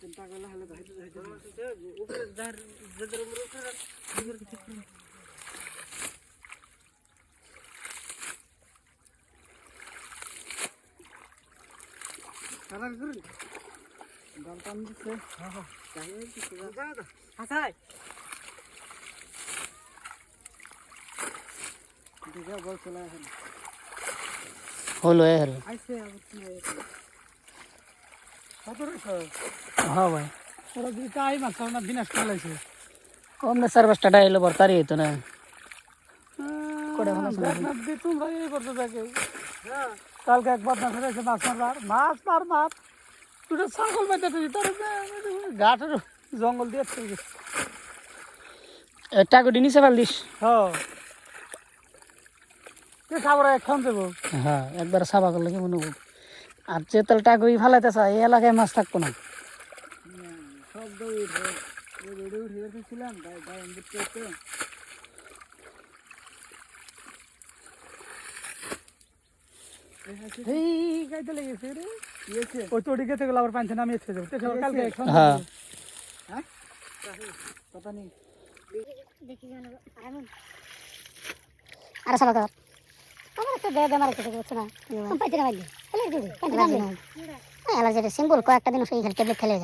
चिंता करला हल्ला जाहिर जाहिर ऊपर जाहिर जदर उमर उठा হাসাই। হলো এ হলো। আইসে কি হয় ভাই। ওরা যদি তাই মাছ না বিনাশ করলাইছে অমনে সার্ভিসটা ডাইলে বর্তারি হইতো না। করে এই করতে থাকে। কালকে এক বদনা ফেলেছে মাছ মারবার। মাছ মার মাছ দুটো ছাগল তার ঘাটের জঙ্গল দিয়ে থেকে গেছে টাকুটি নিচে ফেল দিস। হ্যাঁ। হ্যাঁ একবার সাবা করলে কেমন হব? আর যে তাহলে টাকুই ফালাইতে চায় এই এলাকায় মাছ থাকব না। সব দৌড় উঠে উঠে গেছিলাম তাই তাই আমি করতে এই গাইতে লেগেছে রে ওই হ্যাঁ হ্যাঁ সিম্পল কয়েকটা দিন সেই ট্যাবলেট খেলে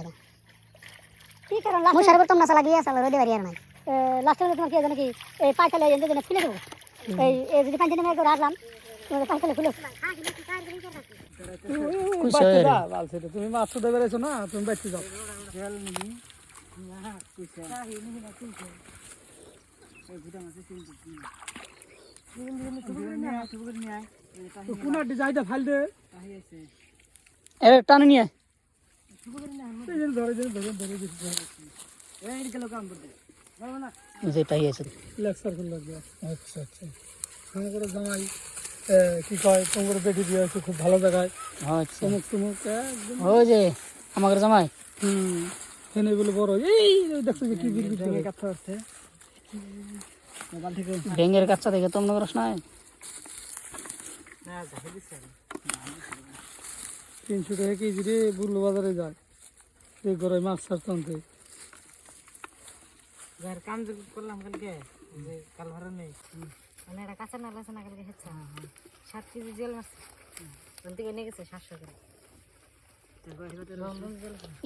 কি কারণ মুশার করতাম না সালা গিয়ে আসলে রোদে বাড়ি আর নাই লাস্ট তোমার কি জানো কি এই পাইতে লাগে খুলে দেবো এই যদি নেমে করে আসলাম হয়ে তো। তুমি মাছ ছুটে বেড়েছো না তুমি বাচ্চা যাও টানে নিয়ে। ধরে ধরে আছে আচ্ছা আচ্ছা করে কি কয় তোমার বেটি দিয়ে আছে খুব ভালো জায়গায় আচ্ছা। চমক একদম। যে আমাকে জামাই? হুম এখানে বলে বড় এই দেখছ যে কি বিল বিল কাছে আছে মোবাইল থেকে ব্যাঙের কাচ্চা দেখে তোমরা করস না তিনশো টাকা কেজি রে বুল্লু বাজারে যায়। এই করে মাছ ছাড়তে আনতে। কাম করলাম কালকে কাল ভাড়া নেই। মানে এটা কাঁচা না লাচা না কালকে হচ্ছে সাত কেজি জেল মাছ ওখান থেকে নিয়ে গেছে সাতশো করে।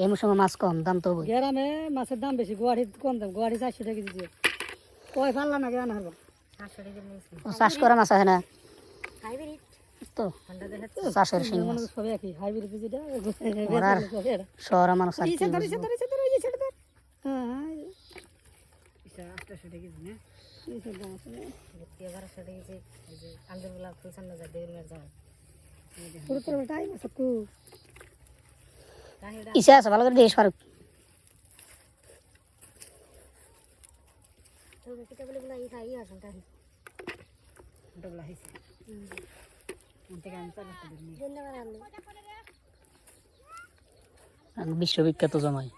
এমন সময় মাছ কম দাম তো গ্রামে মাছের দাম বেশি গুয়াহাটি কম দাম গুয়াহাটি চারশো টাকা কেজি কয় পারলাম না গ্রামে ও চাষ করা মাছ আছে না হাইব্রিড। তো চাষের শিং মাছ। সবাই একই হাইব্রিড যেটা। শহরের মানুষ আর কি বুঝব। আটশো কেজি না? এগারোশো কেজি এই যে কান্দরগুলা ফুলসান না যায় দেবের যায়। ছোট ছোট টাইম আছে খুব। তাহিটা ইসে আছে ভালো করে আপনি আমি বিশ্ববিখ্যাত জামাই।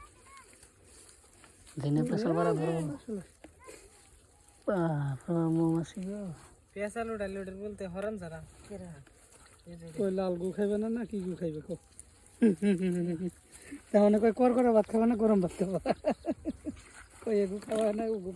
দিনে পেশাল বাড়া ধরো মৌমাছি বলতে লাল গু খাইবে না না কি গু খাইবে কো? তেমন কই কর করে ভাত খাবে না গরম ভাত খাবা। কই এগু খাওয়া না ও গু